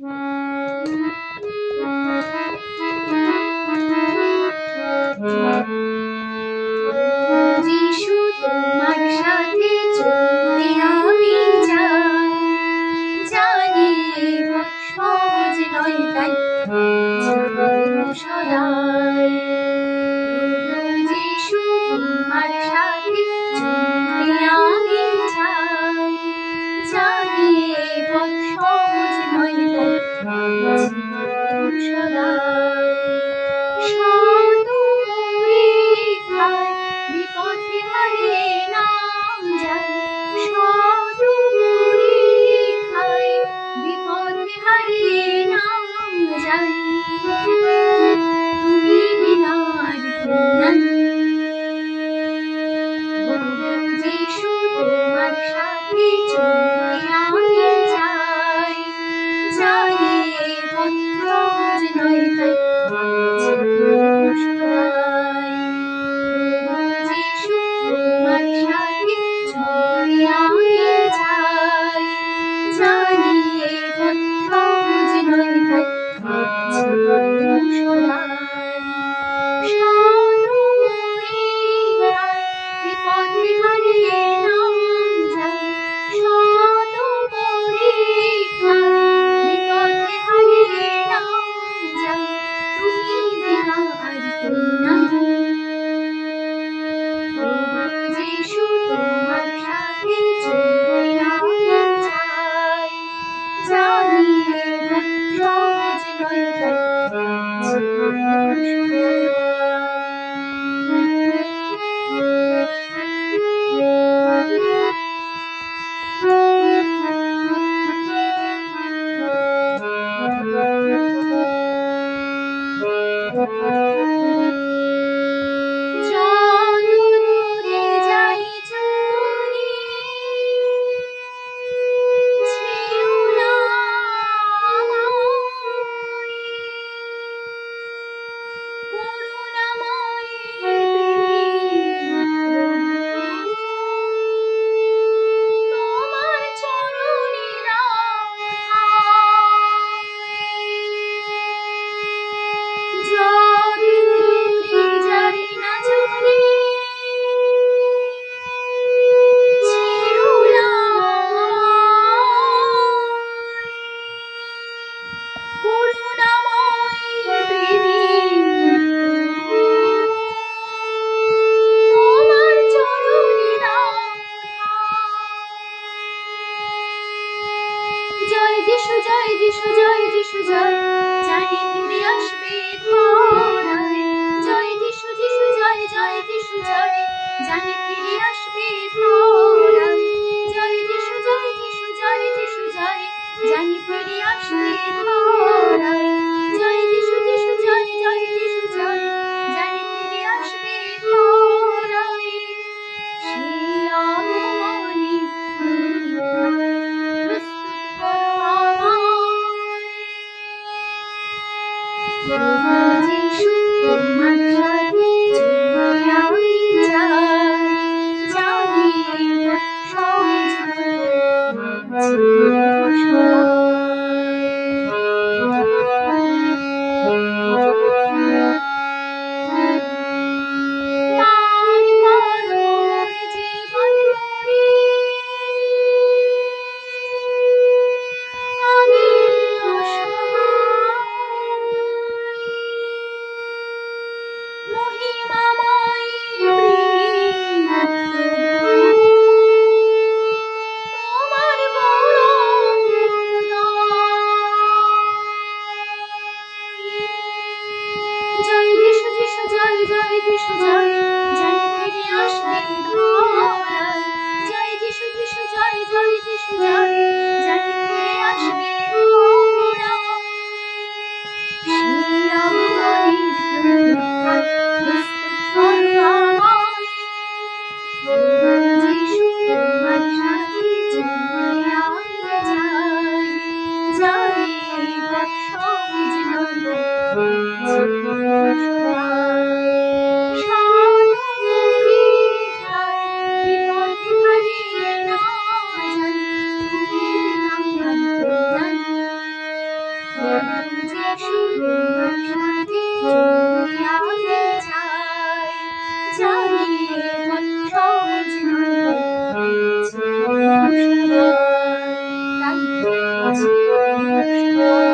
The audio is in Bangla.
Bye. Bye. Thank you. জয় যিশু জয় যিশু, জয়। জানি ঘুরে আসবে জয় যিশু যিশু, জয় জয় যিশু, জয়। জানি ফিরে আসবে casa.